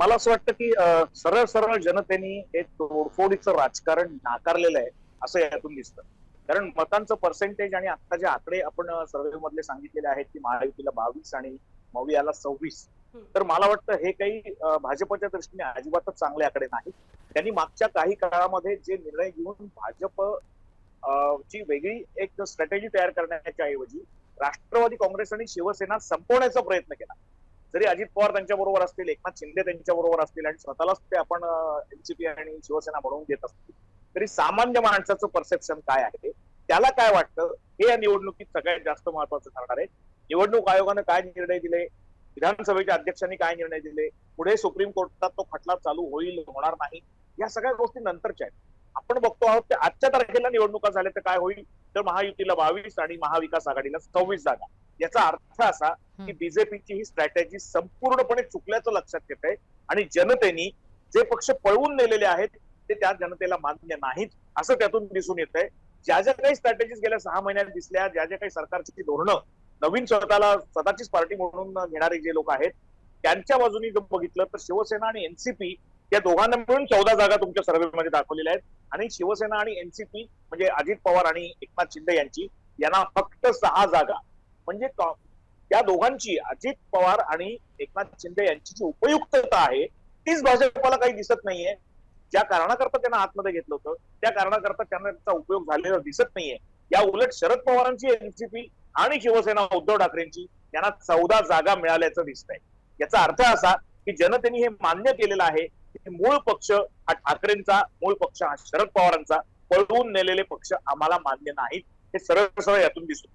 मला असं वाटतं की सरळ सरळ जनतेने हे तोडफोडीचं राजकारण नाकारलेलं आहे असं यातून दिसतं. कारण मतांचं पर्सेंटेज आणि आता जे आकडे आपण सर्वे मधले सांगितलेले आहेत की महायुतीला बावीस आणि मवियाला सव्वीस. तर मला वाटतं हे काही भाजपच्या दृष्टीने अजिबातच चांगले आकडे नाहीत. त्यांनी मागच्या काही काळामध्ये जे निर्णय घेऊन भाजप ची वेगळी एक स्ट्रॅटेजी तयार करण्याच्या ऐवजी राष्ट्रवादी काँग्रेस आणि शिवसेना संपवण्याचा प्रयत्न केला. जरी अजित पवार त्यांच्या बरोबर असतील एकनाथ शिंदे त्यांच्या बरोबर असतील आणि स्वतःलाच ते आपण एनसीपी आणि शिवसेना बनवून घेत असतील तरी सामान्य माणसाचं परसेप्शन काय आहे? त्याला काय वाटतं? हे या निवडणुकीत सगळ्यात जास्त महत्वाचं ठरणार आहे. निवडणूक आयोगानं काय निर्णय दिले? विधानसभेच्या अध्यक्षांनी काय निर्णय दिले? पुढे सुप्रीम कोर्टात तो खटला चालू होईल होणार नाही? या सगळ्या गोष्टी नंतरच्या आहेत. आपण बघतो आहोत की आजच्या तारखेला निवडणुका झाल्या तर काय होईल? तर महायुतीला बावीस आणि महाविकास आघाडीला सव्वीस जागा. याचा अर्थ असा की बीजेपीची ही स्ट्रॅटेजी संपूर्णपणे चुकल्याचं लक्षात येत आहे आणि जनतेने जे पक्ष पळवून नेलेले आहेत ते त्या जनतेला मान्य नाहीत असं त्यातून दिसून येत आहे ज्या ज्या काही स्ट्रॅटेजीज गेल्या सहा महिन्यात दिसल्या ज्या ज्या काही सरकारची धोरणं नवीन स्वतःला स्वतःचीच पार्टी म्हणून घेणारे जे लोक आहेत त्यांच्या बाजूनी जर बघितलं तर शिवसेना आणि एनसीपी या दोघांना मिळून चौदा जागा तुमच्या सर्व्हेमध्ये दाखवलेल्या आहेत. आणि शिवसेना आणि एनसीपी म्हणजे अजित पवार आणि एकनाथ शिंदे यांची यांना फक्त सहा जागा. म्हणजे या दोघांची अजित पवार आणि एकनाथ शिंदे यांची जी उपयुक्तता आहे तीच भाजपाला काही दिसत नाहीये. ज्या कारणाकरता त्यांना आतमध्ये घेतलं होतं त्या कारणाकरता त्यांना त्याचा उपयोग झालेला दिसत नाहीये. या उलट शरद पवारांची एनसीपी आणि शिवसेना उद्धव ठाकरेंची यांना चौदा जागा मिळाल्याचं दिसतंय. याचा अर्थ असा की जनतेने हे मान्य केलेलं आहे की मूळ पक्ष हा ठाकरेंचा मूळ पक्ष हा शरद पवारांचा पळवून नेलेले पक्ष आम्हाला मान्य नाहीत. हे सरळ सरळ यातून दिसतो